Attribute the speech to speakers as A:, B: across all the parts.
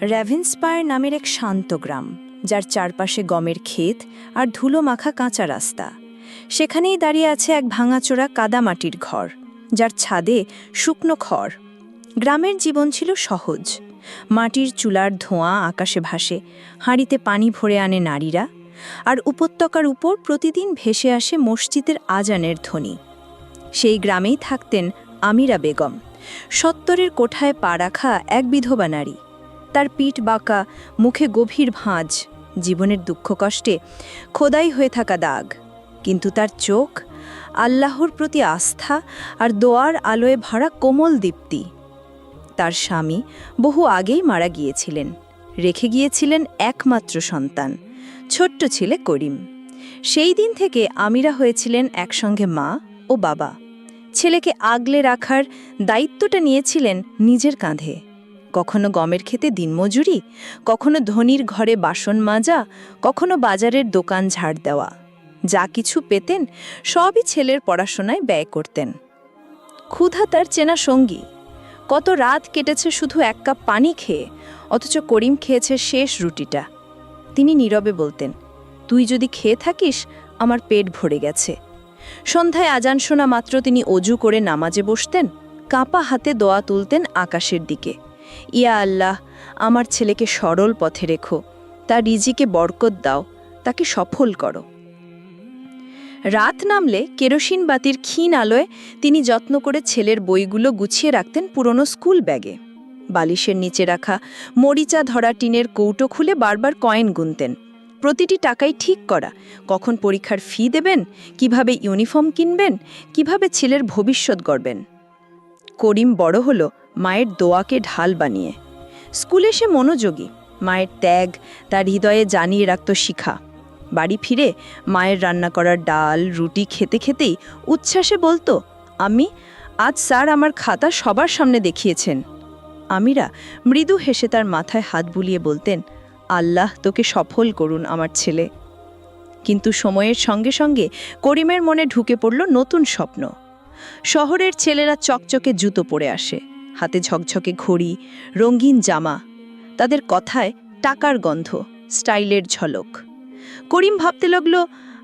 A: র্যাভেন্সপায়ার নামের এক শান্ত গ্রাম, যার চারপাশে গমের ক্ষেত আর ধুলো মাখা কাঁচা রাস্তা। সেখানেই দাঁড়িয়ে আছে এক ভাঙাচোরা কাদামাটির ঘর, যার ছাদে শুকনো খড়। গ্রামের জীবন ছিল সহজ। মাটির চুলার ধোঁয়া আকাশে ভাসে, হাঁড়িতে পানি ভরে আনে নারীরা, আর উপত্যকার উপর প্রতিদিন ভেসে আসে মসজিদের আজানের ধ্বনি। সেই গ্রামেই থাকতেন আমিরা বেগম, সত্তরের কোঠায় পা রাখা এক বিধবা নারী। তার পিঠ বাঁকা, মুখে গভীর ভাঁজ। জীবনের দুঃখ কষ্টে খোদাই হয়ে থাকা দাগ। কিন্তু তার চোখ, আল্লাহর প্রতি আস্থা আর দোয়ার আলোয় ভরা কোমল দীপ্তি। তার স্বামী বহু আগেই মারা গিয়েছিলেন। রেখে গিয়েছিলেন একমাত্র সন্তান, ছোট্ট ছেলে করিম। সেই দিন থেকে আমিরা হয়েছিলেন একসঙ্গে মা ও বাবা। ছেলেকে আগলে রাখার দায়িত্বটা নিয়েছিলেন নিজের কাঁধে। কখনো গমের খেতে দিনমজুরি, কখনো ধনির ঘরে বাসন মাজা, কখনো বাজারের দোকান ঝাড় দেওয়া। যা কিছু পেতেন, সবই ছেলের পড়াশোনায় ব্যয় করতেন। ক্ষুধা তার চেনা সঙ্গী। কত রাত কেটেছে শুধু এক কাপ পানি খেয়ে, অথচ করিম খেয়েছে শেষ রুটিটা। তিনি নীরবে বলতেন, তুই যদি খেয়ে থাকিস, আমার পেট ভরে গেছে। সন্ধ্যায় আজান শোনা মাত্র তিনি অজু করে নামাজে বসতেন, কাঁপা হাতে দোয়া তুলতেন আকাশের দিকে। ইয়া আল্লাহ, আমার ছেলেকে সরল পথে রেখো, তার রিজিকে বরকত দাও, তাকে সফল করো। রাত নামলে কেরোসিন বাতির ক্ষীণ আলোয় তিনি যত্ন করে ছেলের বইগুলো গুছিয়ে রাখতেন পুরনো স্কুল ব্যাগে। বালিশের নিচে রাখা মরিচা ধরা টিনের কৌটো খুলে বারবার কয়েন গুনতেন। প্রতিটি টাকাই ঠিক করা, কখন পরীক্ষার ফি দেবেন, কীভাবে ইউনিফর্ম কিনবেন, কীভাবে ছেলের ভবিষ্যৎ গড়বেন। করিম বড় হলো মায়ের দোয়াকে ঢাল বানিয়ে। স্কুলে সে মনোযোগী, মায়ের ত্যাগ, তার হৃদয়ে জানিয়ে রাখত শিখা। বাড়ি ফিরে মায়ের রান্না করার ডাল, রুটি খেতে খেতেই উচ্ছ্বাসে বলতো, আমি, আজ স্যার আমার খাতা সবার সামনে দেখিয়েছেন। আমিরা মৃদু হেসে তার মাথায় হাত বুলিয়ে বলতেন, আল্লাহ তোকে সফল করুন আমার ছেলে। কিন্তু সময়ের সঙ্গে সঙ্গে করিমের মনে ঢুকে পড়ল নতুন স্বপ্ন। শহরের ছেলেরা চকচকে জুতো পরে আসে। হাতে ঝকঝকে ঘড়ি, রঙিন জামা, তাদের কথায় টাকার গন্ধ, স্টাইলের ঝলক। করিম ভাবতে লাগল,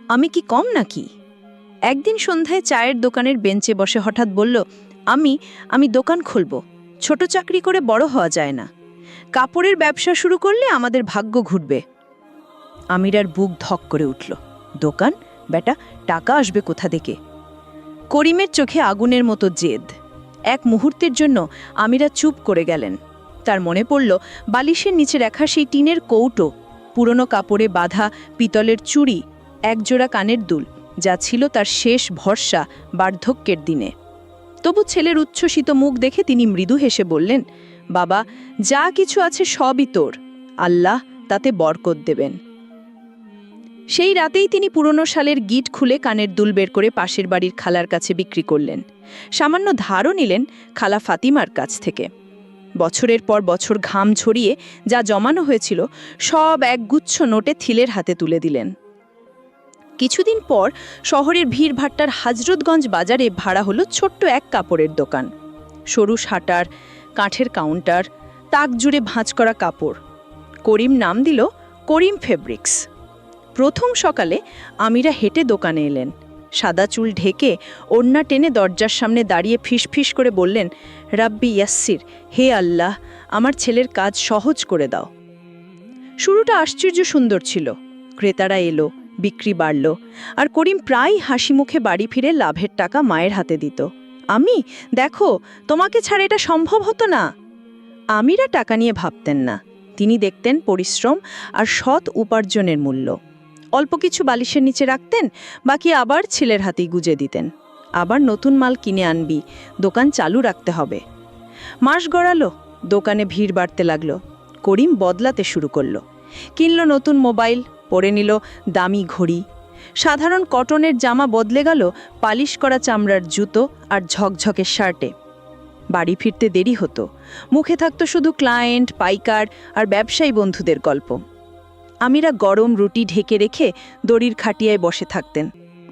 A: আমি কি কম নাকি? একদিন সন্ধ্যায় চায়ের দোকানের বেঞ্চে বসে হঠাৎ বলল, আমি আমি দোকান খুলব, ছোট চাকরি করে বড় হওয়া যায় না। কাপড়ের ব্যবসা শুরু করলে আমাদের ভাগ্য ঘুরবে। আমিরার বুক ধক করে উঠল, দোকান? বেটা টাকা আসবে কোথা থেকে? করিমের চোখে আগুনের মতো জেদ। এক মুহূর্তের জন্য আমিরা চুপ করে গেলেন। তার মনে পড়ল, বালিশের নিচে রাখা সেই টিনের কৌটো, পুরনো কাপড়ে বাঁধা পিতলের চুড়ি, একজোড়া কানের দুল, যা ছিল তার শেষ ভরসা বার্ধক্যের দিনে। তবু ছেলের উচ্ছ্বসিত মুখ দেখে তিনি মৃদু হেসে বললেন, বাবা, যা কিছু আছে সবই তোর। আল্লাহ তাতে বরকত দেবেন। সেই রাতেই তিনি পুরনো সালের গিট খুলে কানের দুল বের করে পাশের বাড়ির খালার কাছে বিক্রি করলেন। সামান্য ধারও নিলেন খালা ফাতিমার কাছ থেকে। বছরের পর বছর ঘাম ছড়িয়ে যা জমানো হয়েছিল, সব একগুচ্ছ নোটে থিলের হাতে তুলে দিলেন। কিছুদিন পর শহরের ভিড়ভাট্টার হাজরতগঞ্জ বাজারে ভাড়া হলো ছোট্ট এক কাপড়ের দোকান। সরু শাটার কাঠের কাউন্টার তাক জুড়ে ভাঁজ করা কাপড়। করিম নাম দিল করিম ফেব্রিক্স। প্রথম সকালে আমিরা হেঁটে দোকানে এলেন। সাদা চুল ঢেকে ওড়না টেনে দরজার সামনে দাঁড়িয়ে ফিসফিস করে বললেন, রাব্বি ইয়াসির হে আল্লাহ, আমার ছেলের কাজ সহজ করে দাও। শুরুটা আশ্চর্য সুন্দর ছিল। ক্রেতারা এলো, বিক্রি বাড়ল, আর করিম প্রায় হাসি মুখে বাড়ি ফিরে লাভের টাকা মায়ের হাতে দিত। আমি? দেখো, তোমাকে ছাড়া এটা সম্ভব হতো না? আমিরা টাকা নিয়ে ভাবতেন না। তিনি দেখতেন পরিশ্রম আর সৎ উপার্জনের মূল্য। অল্প কিছু বালিশের নিচে রাখতেন, বাকি আবার ছেলের হাতেই গুজে দিতেন। আবার নতুন মাল কিনে আনবি, দোকান চালু রাখতে হবে। মাস গড়ালো, দোকানে ভিড় বাড়তে লাগল, করিম বদলাতে শুরু করল। কিনল নতুন মোবাইল, পরে নিল দামি ঘড়ি। সাধারণ কটনের জামা বদলে গেল, পালিশ করা চামড়ার জুতো আর ঝকঝকে শার্টে। বাড়ি ফিরতে দেরি হতো, মুখে থাকতো শুধু ক্লায়েন্ট, পাইকার আর ব্যবসায়ী বন্ধুদের গল্প। আমিরা গরম রুটি ঢেকে রেখে দড়ির খাটিয়ায় বসে থাকতেন।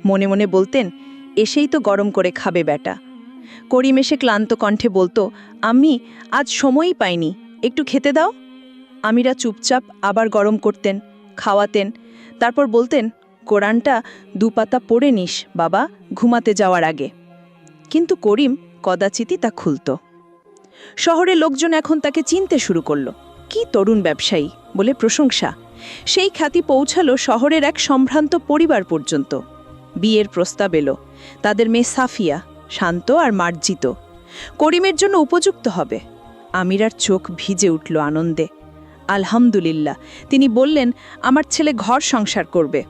A: মনে মনে বলতেন, এসেই তো গরম করে খাবে বেটা করিম এসে ক্লান্ত কণ্ঠে বলতো, আমি, আজ সময়ই পাইনি, একটু খেতে দাও। আমিরা চুপচাপ আবার গরম করতেন, খাওয়াতেন, তারপর বলতেন, কোরআনটা দুপাতা পড়ে নিস, বাবা, ঘুমাতে যাওয়ার আগে। কিন্তু করিম কদাচিতই তা খুলত। শহরে লোকজন এখন তাকে চিনতে শুরু করল, কি তরুণ ব্যবসায়ী, বলে প্রশংসা। সেই খ্যাতি পৌঁছালো শহরের এক সম্ভ্রান্ত পরিবার পর্যন্ত। বিয়ের প্রস্তাব এলো। তাদের মেয়ে সাফিয়া, শান্ত আর মার্জিত। করিমের জন্য উপযুক্ত হবে। আমিরার চোখ ভিজে উঠল আনন্দে। আলহামদুলিল্লাহ, তিনি বললেন, আমার ছেলে ঘর সংসার করবে।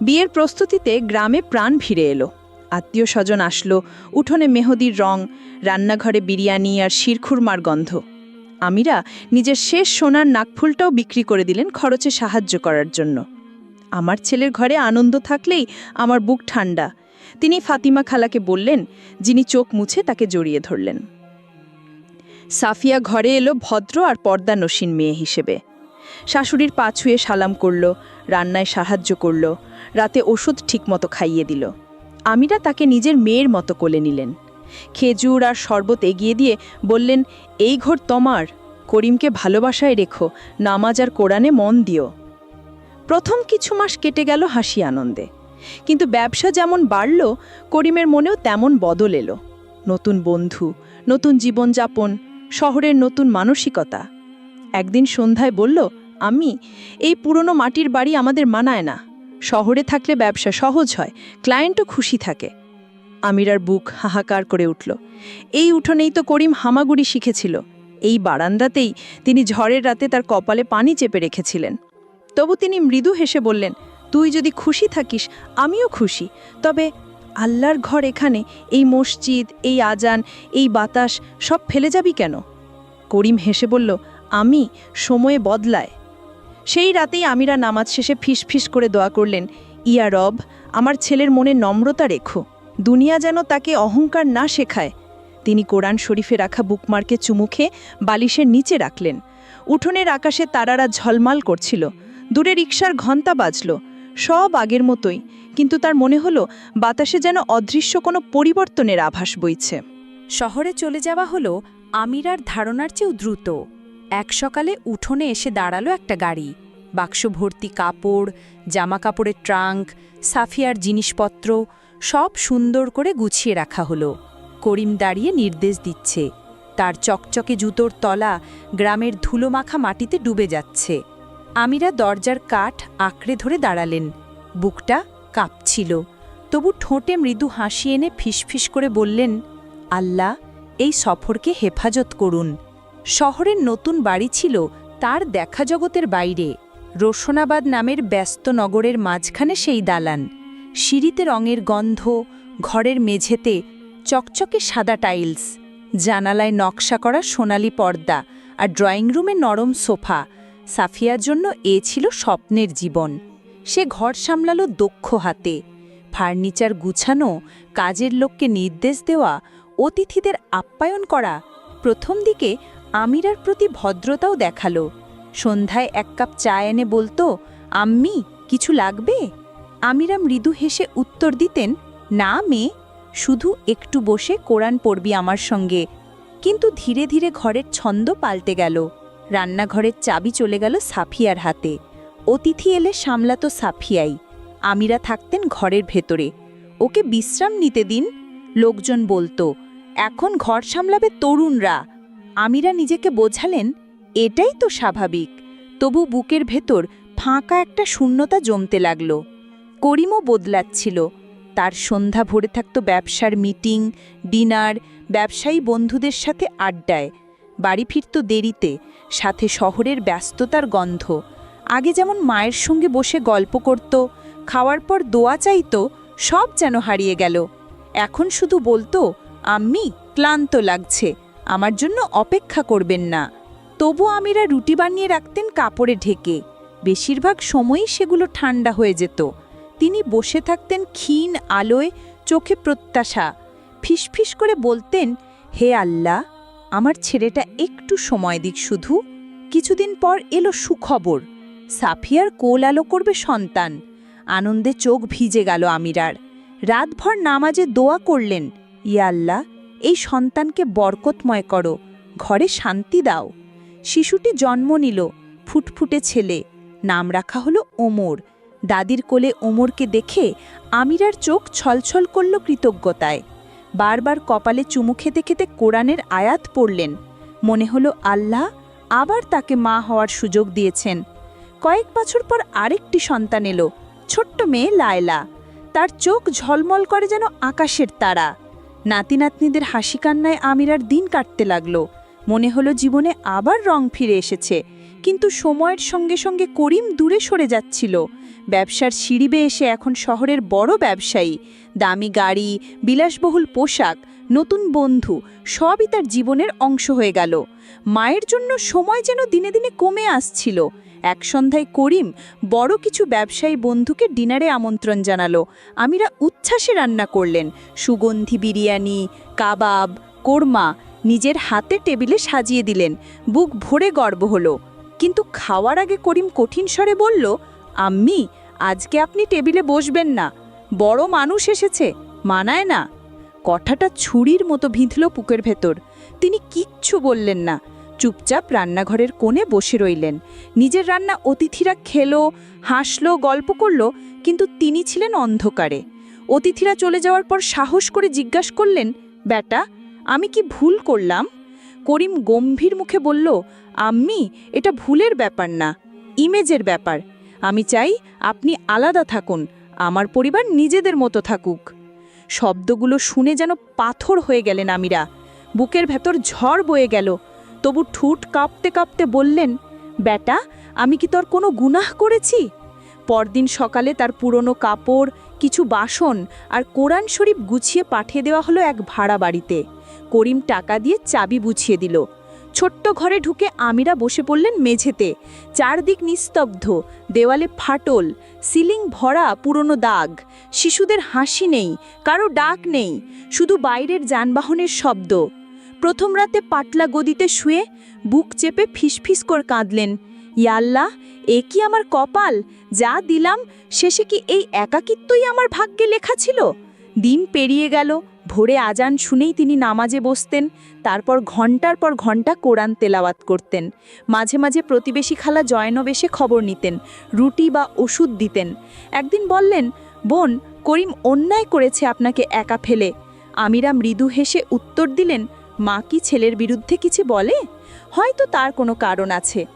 A: বিয়ের প্রস্তুতিতে গ্রামে প্রাণ ফিরে এলো। আত্মীয় স্বজন আসলো, উঠোনে মেহদির রং, রান্নাঘরে বিরিয়ানি আর শিরখুরমার গন্ধ। আমিরা নিজের শেষ সোনার নাকফুলটাও বিক্রি করে দিলেন খরচে সাহায্য করার জন্য। আমার ছেলের ঘরে আনন্দ থাকলেই আমার বুক ঠান্ডা তিনি ফাতিমা খালাকে বললেন, যিনি চোখ মুছে তাকে জড়িয়ে ধরলেন। সাফিয়া ঘরে এলো ভদ্র আর পর্দা নসীন মেয়ে হিসেবে। শাশুড়ির পা ছুঁয়ে সালাম করল, রান্নায় সাহায্য করল, রাতে ওষুধ ঠিকমতো খাইয়ে দিল। আমিরা তাকে নিজের মেয়ের মতো কোলে নিলেন। খেজুর আর শরবত এগিয়ে দিয়ে বললেন, এই ঘর তোমার। করিমকে ভালোবাসায় রেখো, নামাজ আর কোরআনে মন দিও। প্রথম কিছু মাস কেটে গেল হাসি আনন্দে। কিন্তু ব্যবসা যেমন বাড়ল, করিমের মনেও তেমন বদল এলো। নতুন বন্ধু, নতুন জীবনযাপন, শহরের নতুন মানসিকতা। একদিন সন্ধ্যায় বলল, আমি, এই পুরনো মাটির বাড়ি আমাদের মানায় না। শহরে থাকলে ব্যবসা সহজ হয়, ক্লায়েন্টও খুশি থাকে। আমিরার বুক হাহাকার করে উঠল। এই উঠোনেই তো করিম হামাগুড়ি শিখেছিল। এই বারান্দাতেই তিনি ঝড়ের রাতে তার কপালে পানি চেপে রেখেছিলেন। তবু তিনি মৃদু হেসে বললেন, তুই যদি খুশি থাকিস, আমিও খুশি। তবে আল্লাহর ঘর এখানে, এই মসজিদ, এই আজান, এই বাতাস, সব ফেলে যাবি কেন? করিম হেসে বলল, আমি সময়ে বদলায়। সেই রাতেই আমিরা নামাজ শেষে ফিস ফিস করে দোয়া করলেন, ইয়া রব, আমার ছেলের মনে নম্রতা রেখো। দুনিয়া যেন তাকে অহংকার না শেখায়। তিনি কোরআন শরীফে রাখা বুকমার্কে চুমুখে বালিশের নিচে রাখলেন। উঠোনের আকাশে তারারা ঝলমাল করছিল। দূরে রিকশার ঘণ্টা বাজল। সব আগের মতোই, কিন্তু তার মনে হলো বাতাসে যেন অদৃশ্য কোনো পরিবর্তনের আভাস বইছে।
B: শহরে চলে যাওয়া হলো আমিরার ধারণার চেয়েও দ্রুত। এক সকালে উঠোনে এসে দাঁড়াল একটা গাড়ি। বাক্স ভর্তি কাপড় জামা কাপড়ের ট্রাঙ্ক, সাফিয়ার জিনিসপত্র সব সুন্দর করে গুছিয়ে রাখা হলো। করিম দাঁড়িয়ে নির্দেশ দিচ্ছে। তার চকচকে জুতোর তলা গ্রামের ধুলোমাখা মাটিতে ডুবে যাচ্ছে। আমিরা দরজার কাঠ আঁকড়ে ধরে দাঁড়ালেন। বুকটা কাঁপছিল। তবু ঠোঁটে মৃদু হাসি এনে ফিসফিস করে বললেন, আল্লাহ, এই সফরকে হেফাজত করুন। শহরের নতুন বাড়ি ছিল তার দেখা জগতের বাইরে। রোশনাবাদ নামের ব্যস্ত নগরের মাঝখানে সেই দালান। সিঁড়িতে রঙের গন্ধ, ঘরের মেঝেতে চকচকে সাদা টাইলস, জানালায় নকশা করা সোনালি পর্দা আর ড্রয়িং রুমে নরম সোফা। সাফিয়ার জন্য এ ছিল স্বপ্নের জীবন। সে ঘর সামলালো দক্ষ হাতে। ফার্নিচার গুছানো, কাজের লোককে নির্দেশ দেওয়া, অতিথিদের আপ্যায়ন করা, প্রথম দিকে আমিরার প্রতি ভদ্রতাও দেখাল। সন্ধ্যায় এক কাপ চা এনে বলতো, আম্মি, কিছু লাগবে? আমিরা মৃদু হেসে উত্তর দিতেন, না, মেয়ে, শুধু একটু বসে কোরআন পড়বি আমার সঙ্গে। কিন্তু ধীরে ধীরে ঘরের ছন্দ পাল্টে গেল। রান্নাঘরের চাবি চলে গেল সাফিয়ার হাতে। অতিথি এলে সামলাতো সাফিয়াই। আমিরা থাকতেন ঘরের ভেতরে। ওকে বিশ্রাম নিতে দিন, লোকজন বলতো। এখন ঘর সামলাবে তরুণরা। আমিরা নিজেকে বোঝালেন, এটাই তো স্বাভাবিক। তবু বুকের ভেতর ফাঁকা একটা শূন্যতা জমতে লাগল। করিমও বদলাচ্ছিল। তার সন্ধ্যা ভরে থাকত ব্যবসার মিটিং, ডিনার, ব্যবসায়ী বন্ধুদের সাথে আড্ডায়। বাড়ি ফিরত দেরিতে, সাথে শহরের ব্যস্ততার গন্ধ। আগে যেমন মায়ের সঙ্গে বসে গল্প করত, খাওয়ার পর দোয়া চাইতো, সব যেন হারিয়ে গেল। এখন শুধু বলতো, আম্মি, ক্লান্ত লাগছে, আমার জন্য অপেক্ষা করবেন না। তবু আমিরা রুটি বানিয়ে রাখতেন কাপড়ে ঢেকে। বেশিরভাগ সময়ই সেগুলো ঠান্ডা হয়ে যেত। তিনি বসে থাকতেন ক্ষীণ আলোয় চোখে প্রত্যাশা। ফিসফিস করে বলতেন, হে আল্লাহ, আমার ছেলেটা একটু সময় দিক শুধু। কিছুদিন পর এলো সুখবর। সাফিয়ার কোল আলো করবে সন্তান। আনন্দে চোখ ভিজে গেল আমিরার। রাতভর নামাজে দোয়া করলেন, ইয়া আল্লাহ, এই সন্তানকে বরকতময় করো, ঘরে শান্তি দাও। শিশুটি জন্ম নিল, ফুটফুটে ছেলে। নাম রাখা হলো ওমর। দাদির কোলে ওমরকে দেখে আমিরার চোখ ছলছল করল কৃতজ্ঞতায়। বারবার কপালে চুমু খেতে খেতে কোরআনের আয়াত পড়লেন। মনে হলো আল্লাহ আবার তাকে মা হওয়ার সুযোগ দিয়েছেন। কয়েক বছর পর আরেকটি সন্তান এলো, ছোট্ট মেয়ে লায়লা। তার চোখ ঝলমল করে যেন আকাশের তারা। নাতি নাতনিদের হাসি কান্নায় আমিরার দিন কাটতে লাগল। মনে হলো জীবনে আবার রং ফিরে এসেছে। কিন্তু সময়ের সঙ্গে সঙ্গে করিম দূরে সরে যাচ্ছিল। ব্যবসার সিঁড়ি বেয়ে এসে এখন শহরের বড় ব্যবসায়ী, দামি গাড়ি, বিলাসবহুল পোশাক, নতুন বন্ধু, সবই তার জীবনের অংশ হয়ে গেল। মায়ের জন্য সময় যেন দিনে দিনে কমে আসছিল। এক সন্ধ্যায় করিম বড় কিছু ব্যবসায়ী বন্ধুকে ডিনারে আমন্ত্রণ জানালো। আমিরা উচ্ছ্বাসে রান্না করলেন। সুগন্ধি বিরিয়ানি, কাবাব, কোরমা নিজের হাতে টেবিলে সাজিয়ে দিলেন। বুক ভরে গর্ব হলো। কিন্তু খাওয়ার আগে করিম কঠিন স্বরে বলল, আম্মি, আজকে আপনি টেবিলে বসবেন না। বড় মানুষ এসেছে, মানায় না। কথাটা ছুরির মতো ভিঁধল পুকের ভেতর। তিনি কিচ্ছু বললেন না। চুপচাপ রান্নাঘরের কোণে বসে রইলেন। নিজের রান্না অতিথিরা খেলো, হাসলো, গল্প করল, কিন্তু তিনি ছিলেন অন্ধকারে। অতিথিরা চলে যাওয়ার পর সাহস করে জিজ্ঞাসা করলেন বেটা আমি কি ভুল করলাম? করিম গম্ভীর মুখে বলল আম্মি এটা ভুলের ব্যাপার না, ইমেজের ব্যাপার। আমি চাই আপনি আলাদা থাকুন, আমার পরিবার নিজেদের মতো থাকুক। শব্দগুলো শুনে যেন পাথর হয়ে গেলেন আমিরা। বুকের ভেতর ঝড় বয়ে গেল। তবু ঠুট কাঁপতে কাঁপতে বললেন বেটা আমি কি তোর কোনো গুনাহ করেছি? পরদিন সকালে তার পুরনো কাপড়, কিছু বাসন আর কোরআন শরীফ গুছিয়ে পাঠিয়ে দেওয়া হলো এক ভাড়া বাড়িতে। করিম টাকা দিয়ে চাবি বুঝিয়ে দিল। ছোট্ট ঘরে ঢুকে আমিরা বসে পড়লেন মেঝেতে। চারদিক নিস্তব্ধ, দেওয়ালে ফাটল, সিলিং ভরা পুরনো দাগ। শিশুদের হাসি নেই, কারও ডাক নেই, শুধু বাইরের যানবাহনের শব্দ। প্রথম রাতে পাটলা গদিতে শুয়ে বুক চেপে ফিসফিস করে কাঁদলেন। ইয়াল্লাহ এ কি আমার কপাল? যা দিলাম, শেষে কি এই একাকিত্বই আমার ভাগ্যে লেখা ছিল? দিন পেরিয়ে গেল ভোরে আজান শুনেই তিনি নামাজে বসতেন, তারপর ঘণ্টার পর ঘণ্টা কোরআন তেলাওয়াত করতেন। মাঝে মাঝে প্রতিবেশী খালা জয়নবেশে খবর নিতেন, রুটি বা ওষুধ দিতেন। একদিন বললেন, বোন, করিম অন্যায় করেছে আপনাকে একা ফেলে। আমিরা মৃদু হেসে উত্তর দিলেন, মা কি ছেলের বিরুদ্ধে কিছু বলে? হয়তো তার কোনো কারণ আছে।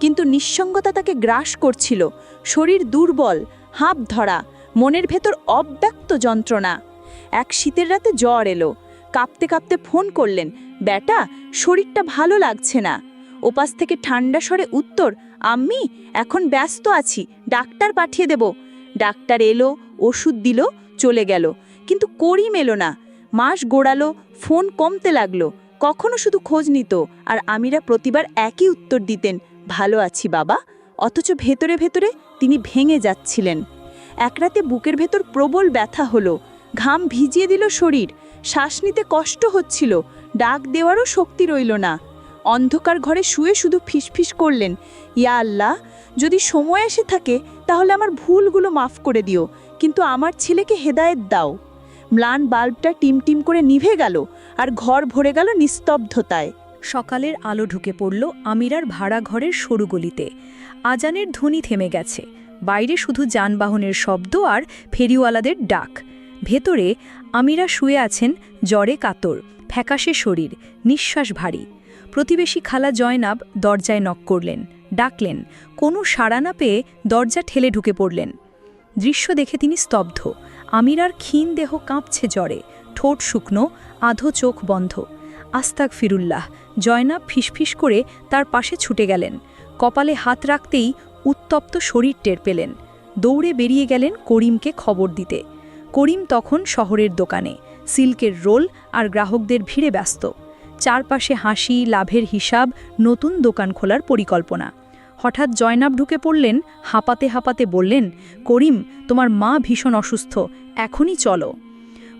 B: কিন্তু নিঃসঙ্গতা তাকে গ্রাস করছিল। শরীর দুর্বল, হাঁপ ধরা, মনের ভেতর অব্যক্ত যন্ত্রণা। এক শীতের রাতে জ্বর এলো। কাঁপতে কাঁপতে ফোন করলেন, বেটা, শরীরটা ভালো লাগছে না। ওপাশ থেকে ঠান্ডা স্বরে উত্তর, আম্মি, এখন ব্যস্ত আছি, ডাক্তার পাঠিয়ে দেব। ডাক্তার এলো, ওষুধ দিল, চলে গেল। কিন্তু করিম এলো না। মাস গোড়ালো, ফোন কমতে লাগল। কখনো শুধু খোঁজ নিত, আর আমিরা প্রতিবার একই উত্তর দিতেন, ভালো আছি বাবা। অথচ ভেতরে ভেতরে তিনি ভেঙে যাচ্ছিলেন। এক রাতে বুকের ভেতর প্রবল ব্যথা হলো। ঘাম ভিজিয়ে দিল শরীর। শ্বাস নিতে কষ্ট হচ্ছিল, ডাক দেওয়ারও শক্তি রইল না। অন্ধকার ঘরে শুয়ে শুধু ফিসফিস করলেন, ইয়া আল্লাহ, যদি সময় এসে থাকে, তাহলে আমার ভুলগুলো মাফ করে দিও, কিন্তু আমার ছেলেকে হেদায়েত দাও। ম্লান বাল্বটা টিমটিম করে নিভে গেল, আর ঘর ভরে গেল নিস্তব্ধতায়।
C: সকালের আলো ঢুকে পড়ল আমিরার ভাড়া ঘরের সরু গলিতে। আজানের ধ্বনি থেমে গেছে, বাইরে শুধু যানবাহনের শব্দ আর ফেরিওয়ালাদের ডাক। ভেতরে আমিরা শুয়ে আছেন জ্বরে কাতর, ফ্যাকাশে শরীর, নিঃশ্বাস ভারী। প্রতিবেশী খালা জয়নাব দরজায় নক করলেন, ডাকলেন, কোনো সাড়া না পেয়ে দরজা ঠেলে ঢুকে পড়লেন। দৃশ্য দেখে তিনি স্তব্ধ। আমিরার ক্ষীণ দেহ কাঁপছে জ্বরে, ঠোঁট শুকনো, আধো চোখ বন্ধ। আস্তাক ফিরুল্লাহ জয়নাব ফিসফিস করে তার পাশে ছুটে গেলেন। কপালে হাত রাখতেই উত্তপ্ত শরীর টের পেলেন। দৌড়ে বেরিয়ে গেলেন করিমকে খবর দিতে। করিম তখন শহরের দোকানে, সিল্কের রোল আর গ্রাহকদের ভিড়ে ব্যস্ত। চারপাশে হাসি, লাভের হিসাব, নতুন দোকান খোলার পরিকল্পনা। হঠাৎ জয়নাব ঢুকে পড়লেন, হাঁপাতে হাঁপাতে বললেন, করিম, তোমার মা ভীষণ অসুস্থ, এখনই চলো।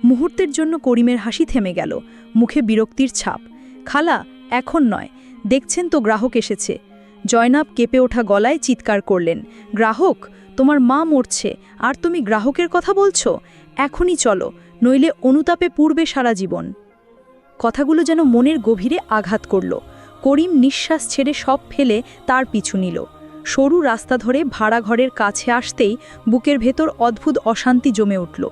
C: মুহূর্তের জন্য করিমের হাসি থেমে গেল, মুখে বিরক্তির ছাপ। খালা, এখন নয়, দেখছেন তো গ্রাহক এসেছে। জয়নাব কেঁপে ওঠা গলায় চিৎকার করলেন, গ্রাহক, তোমার মা মরছে, আর তুমি গ্রাহকের কথা বলছো? এখনই চলো, নইলে অনুতাপে পূর্বে সারা জীবন। কথাগুলো যেন মনের গভীরে আঘাত করল। করিম নিঃশ্বাস ছেড়ে সব ফেলে তার পিছু নিল। সরু রাস্তা ধরে ভাড়া ঘরের কাছে আসতেই বুকের ভেতর অদ্ভুত অশান্তি জমে উঠল।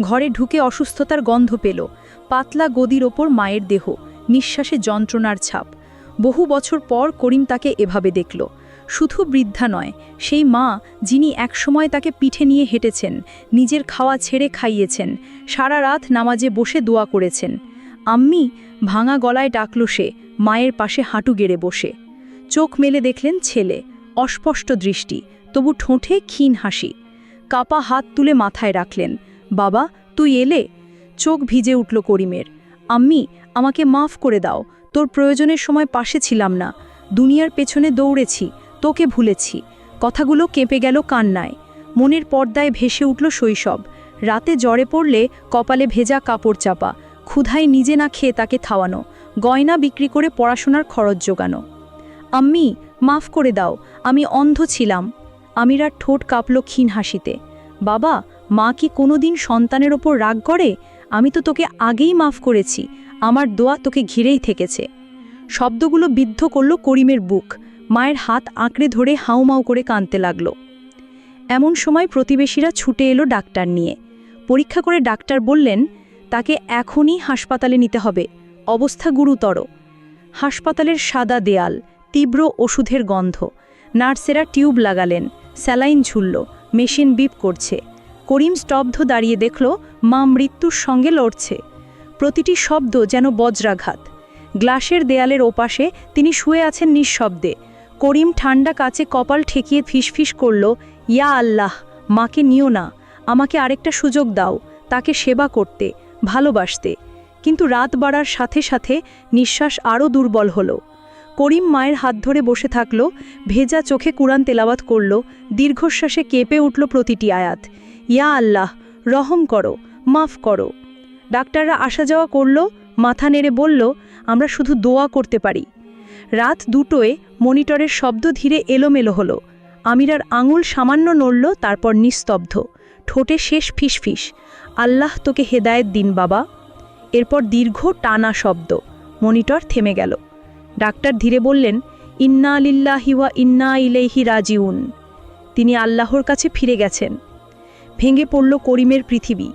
C: ঘরে ঢুকে অসুস্থতার গন্ধ পেল। পাতলা গদির ওপর মায়ের দেহ, নিঃশ্বাসে যন্ত্রণার ছাপ। বহু বছর পর করিম তাকে এভাবে দেখল। শুধু বৃদ্ধা নয়, সেই মা যিনি একসময় তাকে পিঠে নিয়ে হেঁটেছেন, নিজের খাওয়া ছেড়ে খাইয়েছেন, সারা রাত নামাজে বসে দোয়া করেছেন। আম্মি ভাঙা গলায় ডাকল সে, মায়ের পাশে হাঁটু গেড়ে বসে। চোখ মেলে দেখলেন ছেলে, অস্পষ্ট দৃষ্টি, তবু ঠোঁটে ক্ষীণ হাসি। কাপা হাত তুলে মাথায় রাখলেন, বাবা, তুই এলে? চোখ ভিজে উঠল করিমের, আম্মি, আমাকে মাফ করে দাও, তোর প্রয়োজনের সময় পাশে ছিলাম না, দুনিয়ার পেছনে দৌড়েছি তোকে ভুলেছি। কথাগুলো কেঁপে গেল কান্নায়। মনের পর্দায় ভেসে উঠল শৈশব। রাতে জ্বরে পড়লে কপালে ভেজা কাপড় চাপা। ক্ষুধায় নিজে না খেয়ে তাকে থাওয়ানো। গয়না বিক্রি করে পড়াশোনার খরচ জোগানো। আম্মি, মাফ করে দাও, আমি অন্ধ ছিলাম। আমিরার ঠোঁট কাঁপল ক্ষীণ হাসিতে। বাবা, মা কি কোনোদিন সন্তানের ওপর রাগ করে? আমি তো তোকে আগেই মাফ করেছি। আমার দোয়া তোকে ঘিরেই থেকেছে। শব্দগুলো বিদ্ধ করল করিমের বুক। মায়ের হাত আঁকড়ে ধরে হাউমাউ করে কাঁদতে লাগল। এমন সময় প্রতিবেশীরা ছুটে এলো ডাক্তার নিয়ে। পরীক্ষা করে ডাক্তার বললেন, তাকে এখনই হাসপাতালে নিতে হবে। অবস্থা গুরুতর। হাসপাতালের সাদা দেয়াল, তীব্র ওষুধের গন্ধ। নার্সেরা টিউব লাগালেন, স্যালাইন ঝুলল, মেশিন বিপ করছে। করিম স্তব্ধ দাঁড়িয়ে দেখল, মা মৃত্যুর সঙ্গে লড়ছে। প্রতিটি শব্দ যেন বজ্রাঘাত। গ্লাসের দেয়ালের ওপাশে তিনি শুয়ে আছেন নিঃশব্দে। করিম ঠান্ডা কাছে কপাল ঠেকিয়ে ফিসফিস করল, ইয়া আল্লাহ, মাকে নিও না, আমাকে আরেকটা সুযোগ দাও, তাকে সেবা করতে, ভালোবাসতে। কিন্তু রাত বাড়ার সাথে সাথে নিঃশ্বাস আরও দুর্বল হলো। করিম মায়ের হাত ধরে বসে থাকল, ভেজা চোখে কুরআন তেলাওয়াত করল, দীর্ঘশ্বাসে কেঁপে উঠল প্রতিটি আয়াত। ইয়া আল্লাহ, রহম করো, মাফ করো। ডাক্তাররা আসা যাওয়া করল, মাথা নেড়ে বলল, আমরা শুধু দোয়া করতে পারি। রাত দুটোয় মনিটরের শব্দ ধীরে এলোমেলো হলো। আমিরার আঙুল সামান্য নড়ল, তারপর নিস্তব্ধ। ঠোঁটে শেষ ফিসফিস। আল্লাহ তোকে হেদায়েত দিন, বাবা। এরপর দীর্ঘ, টানা শব্দ। মনিটর থেমে গেল। ডাক্তার ধীরে বললেন, ইন্না আলিল্লাহি ওয়া ইন্না ইলেহি রাজিউন। তিনি আল্লাহর কাছে ফিরে গেছেন। ভেঙে পড়ল করিমের পৃথিবী।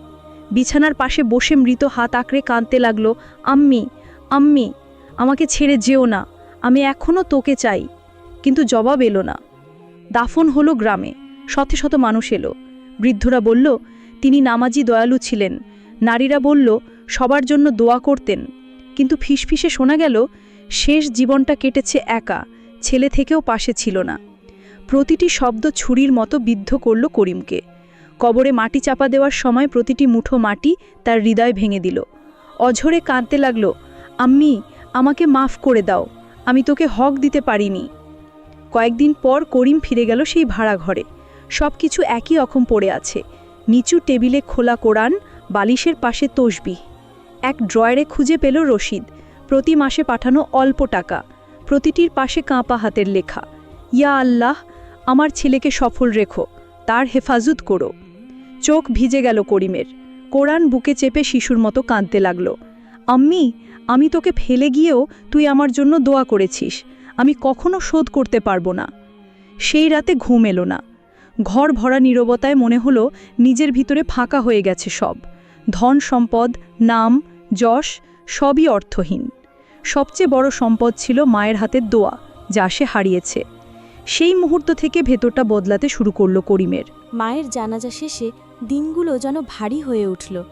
C: বিছানার পাশে বসে মৃত হাত আঁকড়ে কাঁদতে লাগল, আম্মি আম্মি, আমাকে ছেড়ে যেও না। আমি এখনও তোকে চাই। কিন্তু জবাব এলো না। দাফন হলো গ্রামে। শত শত মানুষ এলো। বৃদ্ধরা বলল, তিনি নামাজি দয়ালু ছিলেন। নারীরা বলল, সবার জন্য দোয়া করতেন। কিন্তু ফিসফিসে শোনা গেল, শেষ জীবনটা কেটেছে একা। ছেলে থেকেও পাশে ছিল না। প্রতিটি শব্দ ছুরির মতো বিদ্ধ করল করিমকে। কবরে মাটি চাপা দেওয়ার সময় প্রতিটি মুঠো মাটি তার হৃদয় ভেঙে দিল। অঝরে কাঁদতে লাগল, আম্মি, আমাকে মাফ করে দাও। আমি তোকে হক দিতে পারিনি। কয়েকদিন পর করিম ফিরে গেল সেই ভাড়া ঘরে। সব কিছু একই রকম পড়ে আছে। নিচু টেবিলে খোলা কোরআন, বালিশের পাশে তসবি এক ড্রয়ারে খুঁজে পেল রশিদ। প্রতি মাসে পাঠানো অল্প টাকা। প্রতিটির পাশে কাঁপা হাতের লেখা, ইয়া আল্লাহ, আমার ছেলেকে সফল রেখো, তার হেফাজত করো। চোখ ভিজে গেল করিমের। কোরআন বুকে চেপে শিশুর মতো কাঁদতে লাগল। আম্মি আমি তোকে ফেলে গিয়েও তুই আমার জন্য দোয়া করেছিস। আমি কখনো শোধ করতে পারব না। সেই রাতে ঘুম এলো না। ঘর ভরা নীরবতায় মনে হলো নিজের ভিতরে ফাঁকা হয়ে গেছে সব। ধন সম্পদ, নাম, যশ, সবই অর্থহীন। সবচেয়ে বড় সম্পদ ছিল মায়ের হাতের দোয়া, যা সে হারিয়েছে। সেই মুহূর্ত থেকে ভেতরটা বদলাতে শুরু করল করিমের।
D: মায়ের জানাজা শেষে দিনগুলো যেন ভারী হয়ে উঠল।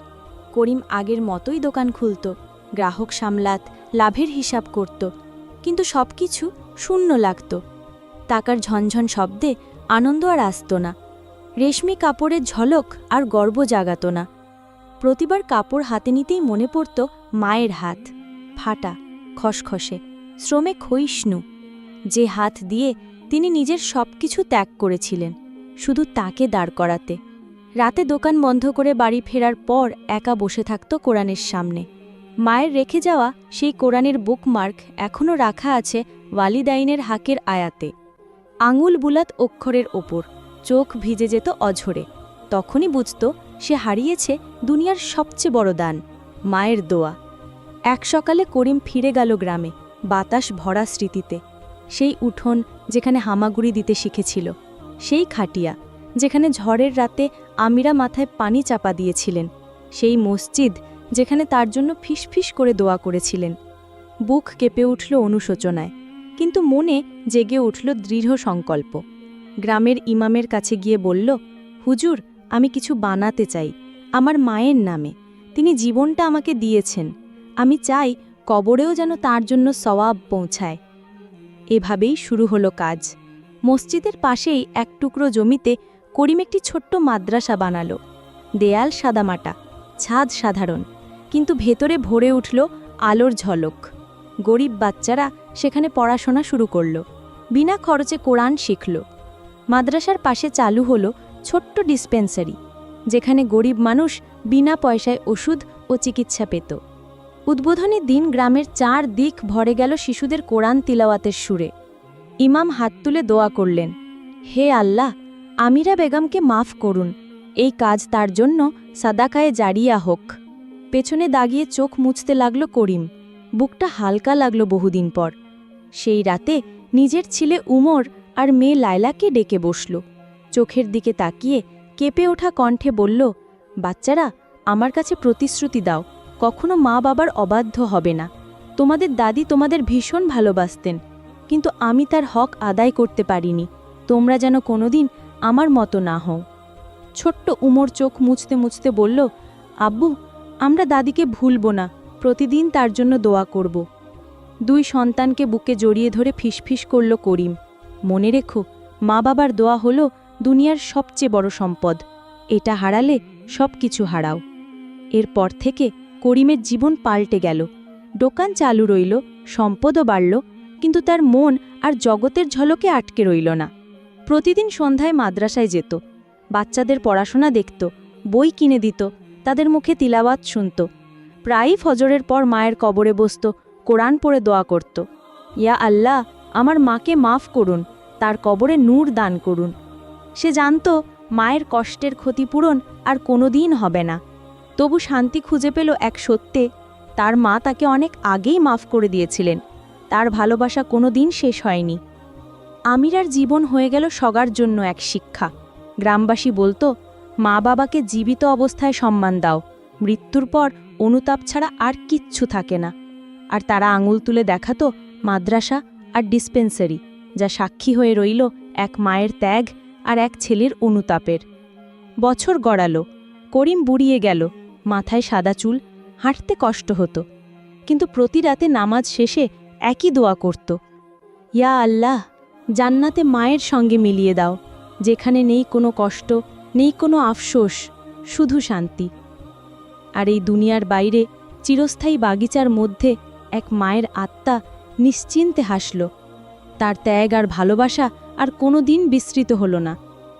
D: করিম আগের মতোই দোকান খুলত। গ্রাহক সামলাত, লাভের হিসাব করত। কিন্তু সব কিছু শূন্য লাগত। টাকার ঝনঝন শব্দে আনন্দ আর আসত না। রেশমি কাপড়ের ঝলক আর গর্ব জাগাত না। প্রতিবার কাপড় হাতে নিতেই মনে পড়ত মায়ের হাত। ফাটা, খসখসে, শ্রমে ক্ষয়িষ্ণু। যে হাত দিয়ে তিনি নিজের সব কিছু ত্যাগ করেছিলেন, শুধু তাকে দাঁড় করাতে। রাতে দোকান বন্ধ করে বাড়ি ফেরার পর একা বসে থাকত কোরআনের সামনে। মায়ের রেখে যাওয়া সেই কোরআনের বুকমার্ক এখনও রাখা আছে ওয়ালিদাইনের হাকের আয়াতে। আঙুল বুলাত অক্ষরের ওপর, চোখ ভিজে যেত অঝরে। তখনই বুঝত সে হারিয়েছে দুনিয়ার সবচেয়ে বড় দান, মায়ের দোয়া। এক সকালে করিম ফিরে গেল গ্রামে, বাতাস ভরা স্মৃতিতে। সেই উঠোন যেখানে হামাগুড়ি দিতে শিখেছিল, সেই খাটিয়া যেখানে ঝড়ের রাতে আমিরা মাথায় পানি চাপা দিয়েছিলেন, সেই মসজিদ যেখানে তার জন্য ফিসফিস করে দোয়া করেছিলেন। বুক কেঁপে উঠল অনুশোচনায়, কিন্তু মনে জেগে উঠল দৃঢ় সংকল্প। গ্রামের ইমামের কাছে গিয়ে বলল, হুজুর, আমি কিছু বানাতে চাই, আমার মায়ের নামে। তিনি জীবনটা আমাকে দিয়েছেন। আমি চাই কবরেও যেন তার জন্য সওয়াব পৌঁছায়। এভাবেই শুরু হলো কাজ। মসজিদের পাশেই এক টুকরো জমিতে করিম একটি ছোট্ট মাদ্রাসা বানালো। দেয়াল সাদামাটা, ছাদ সাধারণ। কিন্তু ভেতরে ভরে উঠল আলোর ঝলক। গরিব বাচ্চারা সেখানে পড়াশোনা শুরু করল। বিনা খরচে কোরআন শিখল। মাদ্রাসার পাশে চালু হলো ছোট্ট ডিসপেন্সারি, যেখানে গরিব মানুষ বিনা পয়সায় ওষুধ ও চিকিৎসা পেত। উদ্বোধনী দিন গ্রামের চার দিক ভরে গেল শিশুদের কোরআন তিলাওয়াতের সুরে। ইমাম হাত তুলে দোয়া করলেন, হে আল্লাহ, আমিরা বেগমকে মাফ করুন। এই কাজ তার জন্য সাদাকায়ে জারিয়া হোক। পেছনে দাগিয়ে চোখ মুছতে লাগল করিম। বুকটা হালকা লাগল বহুদিন পর। সেই রাতে নিজের ছেলে উমর আর মেয়ে লায়লাকে ডেকে বসল। চোখের দিকে তাকিয়ে কেঁপে ওঠা কণ্ঠে বলল, বাচ্চারা, আমার কাছে প্রতিশ্রুতি দাও। কখনো মা বাবার অবাধ্য হবে না। তোমাদের দাদি তোমাদের ভীষণ ভালোবাসতেন, কিন্তু আমি তার হক আদায় করতে পারিনি। তোমরা যেন কোনোদিন আমার মতো না হও। ছোট্ট উমর চোখ মুছতে মুছতে বলল, আব্বু আমরা দাদিকে ভুলব না, প্রতিদিন তার জন্য দোয়া করব। দুই সন্তানকে বুকে জড়িয়ে ধরে ফিসফিস করল করিম। মনে রেখো মা বাবার দোয়া হলো দুনিয়ার সবচেয়ে বড় সম্পদ। এটা হারালে সব কিছু হারাও। এরপর থেকে করিমের জীবন পাল্টে গেল। দোকান চালু রইল, সম্পদও বাড়ল, কিন্তু তার মন আর জগতের ঝলকে আটকে রইল না। প্রতিদিন সন্ধ্যায় মাদ্রাসায় যেত। বাচ্চাদের পড়াশোনা দেখত, বই কিনে দিত তাদের মুখে তিলাওয়াত শুনত। প্রায়ই ফজরের পর মায়ের কবরে বসত, কোরআন পড়ে দোয়া করত। ইয়া আল্লাহ, আমার মাকে মাফ করুন, তার কবরে নূর দান করুন। সে জানত, মায়ের কষ্টের ক্ষতিপূরণ আর কোনোদিন হবে না। তবু শান্তি খুঁজে পেল এক সত্যে, তার মা তাকে অনেক আগেই মাফ করে দিয়েছিলেন, তার ভালোবাসা কোনো দিন শেষ হয়নি। আমিরার জীবন হয়ে গেল সগার জন্য এক শিক্ষা। গ্রামবাসী বলতো মা বাবাকে জীবিত অবস্থায় সম্মান দাও। মৃত্যুর পর অনুতাপ ছাড়া আর কিচ্ছু থাকে না। আর তারা আঙুল তুলে দেখাতো মাদ্রাসা আর ডিসপেন্সারি, যা সাক্ষী হয়ে রইল এক মায়ের ত্যাগ আর এক ছেলের অনুতাপের। বছর গড়ালো, করিম বুড়িয়ে গেল, মাথায় সাদা চুল, হাঁটতে কষ্ট হতো। কিন্তু প্রতি রাতে নামাজ শেষে একই দোয়া করত। ইয়া আল্লাহ, জান্নাতে মায়ের সঙ্গে মিলিয়ে দাও, যেখানে নেই কোনো কষ্ট নেই কোনো আফসোস, শুধু শান্তি। আর এই দুনিয়ার বাইরে চিরস্থায়ী বাগিচার মধ্যে এক মায়ের আত্মা নিশ্চিন্তে হাসল। তার ত্যাগ আর ভালোবাসা আর কোনো দিন বিস্তৃত হলো না।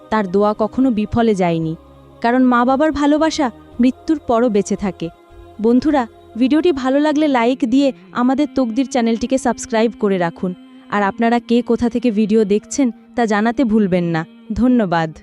D: তার দোয়া কখনো বিফলে যায়নি, কারণ মা বাবার ভালোবাসা মৃত্যুর পরও বেঁচে থাকে। বন্ধুরা, ভিডিওটি ভালো লাগলে লাইক দিয়ে আমাদের তকদির চ্যানেলটিকে সাবস্ক্রাইব করে রাখুন। আর আপনারা কে কোথা থেকে ভিডিও দেখছেন তা জানাতে ভুলবেন না। ধন্যবাদ।